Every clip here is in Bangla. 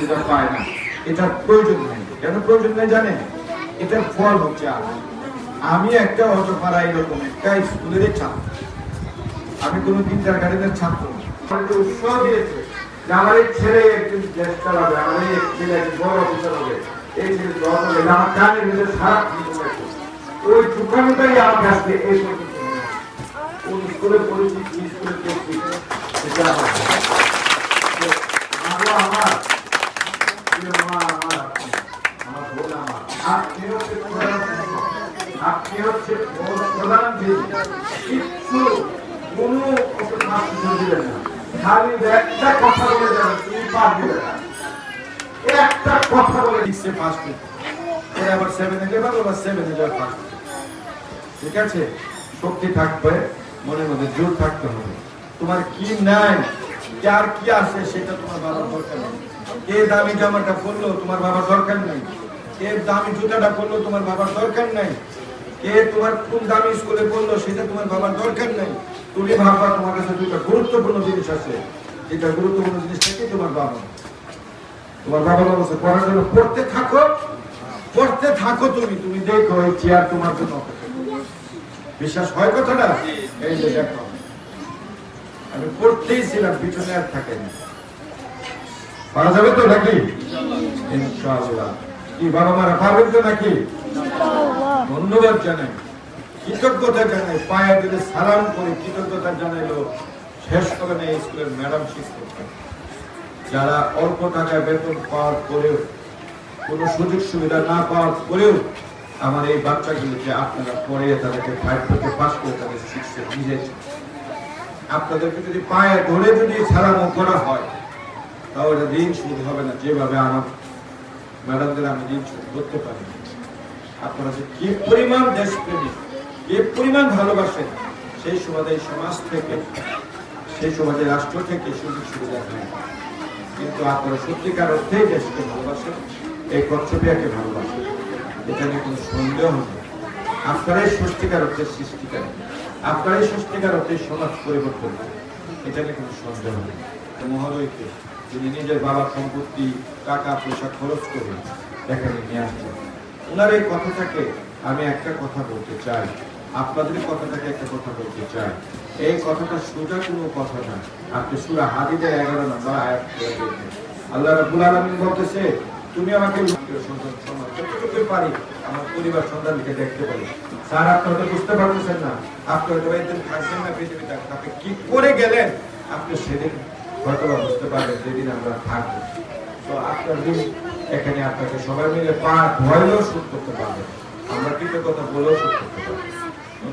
সুবিধা পায় না। এটার প্রয়োজন নেই। কেন প্রয়োজন নেই জানেন? এটার ফল হচ্ছে আজ আমি একটা অটোপাড়া এরকম, একটা স্কুলের ছাত্র। আমি কোনো তিনটার গাড়িদের ছাত্র আমাকে উৎসাহ দিয়েছে যে আমার এই ছেলে একদিন দেশ চালাবে, আমার এই ছেলে একদিন বড় অফিসার হবে এই ছেলে বড় হবে আমার কানের ভিতরে সারা ওই দুঃখানুটাই আমার কাছে এই পর্যন্ত কোন স্কুলে পড়েছি, কি স্কুলে পড়ছি এটা আমার তো মাগো আমার প্রিয় মা আমার আপনি, আমার বোন আমার আপনি হচ্ছে প্রধান আপনি হচ্ছে প্রধান কিচ্ছু কোনো ওকে পাশ দিবেন না খালি একটা কথা বলে যাবেন তুমি না একটা কথা বলে দিচ্ছে পাস করতে আবার সেভেনে যাবে আবার সেভেনে যাবে পাস ঠিক আছে? শক্তি থাকবে, মনের মধ্যে জোর থাকতে হবে। তোমার কি নাই? যার কি আছে সেটা তোমার বাবার দরকার নেই। কে দামি জামাটা পরলো, তোমার বাবার দরকার নেই। কে দামি জুতাটা পরলো, তোমার বাবার দরকার নাই। কে তোমার কোন দামি স্কুলে পড়ল সেটা তোমার বাবার দরকার নাই। তুমি ভাববা তোমার কাছে দুটো গুরুত্বপূর্ণ জিনিস আছে। যেটা গুরুত্বপূর্ণ জিনিসটা কি তোমার বাবা। তোমার বাবা বলছে পড়াশোনা পড়তে থাকো। পড়তে থাকো তুমি। তুমি দেখো এই চেয়ার তোমার জন্য বিশ্বাস হয় কথাটা? এই যে দেখো। আমি পড়তেই ছিলাম পিছনে আর থাকে না পারা যাবে তো নাকি? ইনশাআল্লাহ। কি বাবা মারা পারবেন তো নাকি? ধন্যবাদ জানাই। কৃতজ্ঞতা জানাই, পায়ে দিলে সালাম করে কৃতজ্ঞতা জানাইলো শেষ করে নেই স্কুলের ম্যাডাম শিক্ষক। যারা অল্প টাকায় বেতন পাওয়ার পরেও, কোনো সুযোগ সুবিধা না পাওয়ার পরেও আমার এই বাচ্চাগুলোকে আপনারা পড়ে তাদেরকে ফাইভ থেকে পাস করে তাদের শিক্ষা নিজেছে আপনাদেরকে যদি পায়ে ধরে যদি সালামও করা হয়, তাহলে ঋণ শোধ হবে না, যেভাবে আমার ম্যাডামদের আমি ঋণ শোধ করতে পারি। আপনারা যে কি পরিমাণ দেশপ্রেমিক কি পরিমাণ ভালোবাসেন, সেই সুবাদে সমাজ থেকে, সেই সমাজে রাষ্ট্র থেকে সুযোগ সুবিধা হয়। কিন্তু আপনারা সত্যিকার অর্থেই দেশকে ভালোবাসেন, এই কচ্ছপিয়াকে ভালোবাসেন। এটা নিয়ে কোনো সন্দেহ নেই। আপনারাই সত্যিকার অর্থের সৃষ্টিকারী। আপনারাই সত্যিকার অর্থে সমাজ পরিবর্তন। এটা নিয়ে কোনো সন্দেহ নেই। মহোদয়কে যিনি নিজের বাবার সম্পত্তি, টাকা, পয়সা খরচ করে এখানে নিয়ে আসছেন, ওনার এই কথাটাকে আমি একটা কথা বলতে চাই। আপনাদের কথাটাকে একটা কথা বলতে চাই। এই কথাটা সোজা কোনো কথা না। আপনি সুরা হাদিদের এগারো নম্বর আয়াত আল্লাহ রাব্বুল আলামিন বলতেছে, তুমি আমাকে যতটুকু পারি, আমার পরিবার সন্তানকে দেখতে পারি। স্যার আপনি হয়তো বুঝতে পারতেছেন না। আপনি হয়তো একদিন না আপনি কি করে গেলেন? আপনি সেদিন হয়তো বুঝতে পারবেন যেদিন আমরা থাকব। তো আপনার এখানে আপনাকে সবাই মিলে পা ধোয়াইলেও শুট করতে পারবেন আমরা কৃতজ্ঞতা বলেও শুট করতে পারব।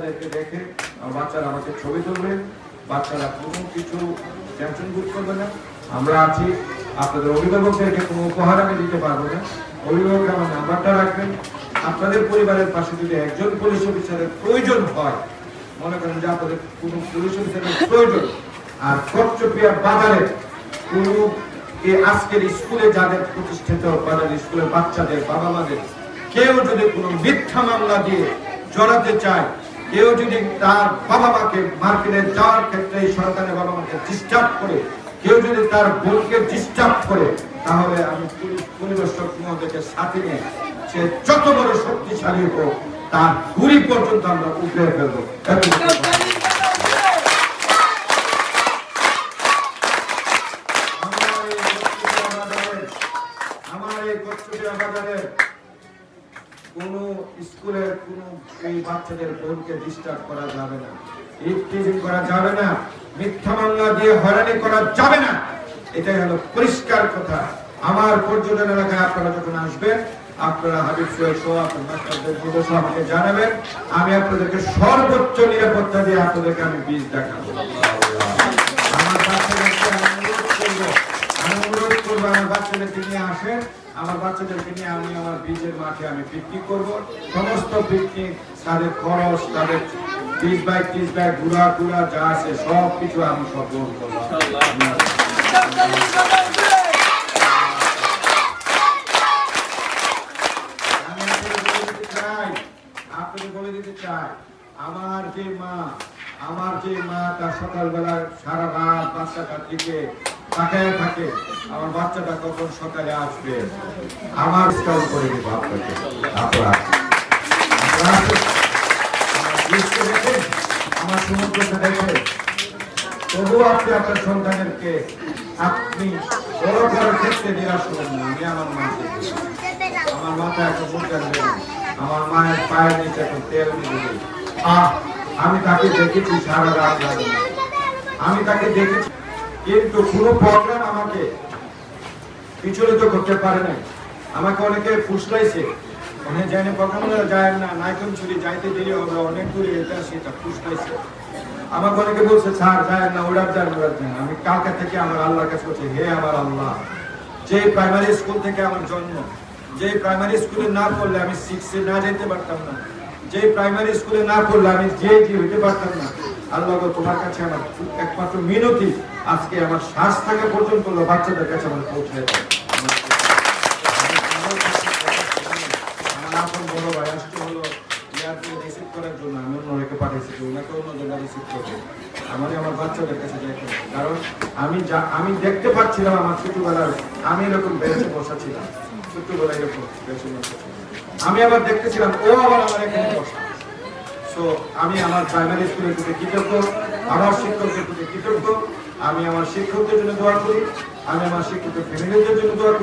বাচ্চাদেরকে দেখে বাচ্চারা আমাকে ছবি তুলবে। বাচ্চারা কোনো কিছু টেনশন বোধ করবে না। আমরা আছি আপনাদের অভিভাবকদেরকে কোনো উপহার আমি দিতে পারব না। অভিভাবক আমার নাম্বারটা রাখবেন। আপনাদের পরিবারের পাশে যদি একজন পুলিশ অফিসারের প্রয়োজন হয়, মনে করেন যে আপনাদের কোনো পুলিশ অফিসারের প্রয়োজন, আর কচ্চপিয়া বাজারে কোনো এই আজকের স্কুলে যাদের প্রতিষ্ঠিত বাজার স্কুলের বাচ্চাদের বাবা মাদের কেউ যদি কোনো মিথ্যা মামলা দিয়ে জড়াতে চায় কেউ যদি তার বাবা মাকে মার্কেটে যাওয়ার ক্ষেত্রে সরকারের বাবা মাকে ডিস্টার্ব করে, কেউ যদি তার বোনকে ডিস্টার্ব করে, তাহলে আমি পরিবেশক মহোদয়কে সাথে নিয়ে সে যত বড় শক্তিশালী হোক, তার গুড়ি পর্যন্ত আমরা উঠে ফেলব। স্কুলের কোন এই বাচ্চাদের বোনকে ডিস্টার্ব করা যাবে না। ইফটিজিং করা যাবে না। মিথ্যা মামলা দিয়ে হয়রানি করা যাবে না। এটাই হলো পরিষ্কার কথা। আমার পর্যটন এলাকায় আপনারা যখন আসবেন, আপনারা হাবিব সোহেল সহ আপনার আমাকে জানাবেন। আমি আপনাদেরকে সর্বোচ্চ নিরাপত্তা দিয়ে আপনাদেরকে আমি বীজ দেখাবো। অনুরোধ আমার বাচ্চাদেরকে নিয়ে আসেন আমার বাচ্চাদেরকে নিয়ে আমি আমার বীজের মাঠে আমি পিকনিক করব। সমস্ত পিকনিক তাদের খরচ, তাদের বীজ ব্যাগ টিজ ব্যাগ ঘুরা ঘুরা যা আছে সব কিছু আমি সব গ্রহণ করব। আমার যে মা, আমার যে মা তার সকালবেলা সারা রাত বাচ্চাটার দিকে তাকায় থাকে। আমার বাচ্চাটা কখন সকালে আসবে? আমার স্কাউট করে দেবো আপনাকে। আমার সমুদ্রকে দেখেন তবুও আপনি আপনার সন্তানেরকে আপনি বড় করার ক্ষেত্রে নিরাশ হবেন না আমি আমার মাকে আমার একটা মুদ্রা নেই। আমার মায়ের পায়ের নিচে একটা তেল নিয়ে আমি তাকে দেখেছি সারা রাত আমি তাকে দেখেছি। কিন্তু কোনো প্রোগ্রাম আমাকে বিচলিত করতে পারে নাই। আমাকে অনেকে ফুসলাইছে। অনেক জানে প্রোগ্রাম যায় না নাইকন চুরি যাইতে দিলে আমরা অনেক দূরে এটা সেটা ফুসলাইছে। আমাকে অনেকে বলছে, স্যার, যায় না ওড়ার যান ওড়ার যান আমি কালকা থেকে আমার আল্লাহর কাছে বলছি, হে আমার আল্লাহ, যে প্রাইমারি স্কুল থেকে আমার জন্ম, যে প্রাইমারি স্কুলে না পড়লে আমি সিক্সে না যেতে পারতাম না। যে প্রাইমারি স্কুলে না পড়লে আমি যে যে হইতে পারতাম না। আল্লাহ তোমার কাছে আমার একমাত্র মিনতি আজকে আমার শ্বাস থাকা পর্যন্ত বাচ্চাদের কাছে আমার পৌঁছে আমার আমি কারণ আমি দেখতে পাচ্ছিলাম আমার ছোটবেলার, আমি এরকম বসা ছিলাম। ছোটবেলায় এরকম আমি আবার দেখতেছিলাম, ও আবার আমার এখানে বসা। আমি আমার প্রাইমারি স্কুলের প্রতি কৃতজ্ঞ, আমার শিক্ষকদের প্রতি কৃতজ্ঞ। আমি আমার শিক্ষকদের জন্য দোয়া করি আমি আমার শিক্ষকের ফ্যামিলিদের জন্য দোয়া করি।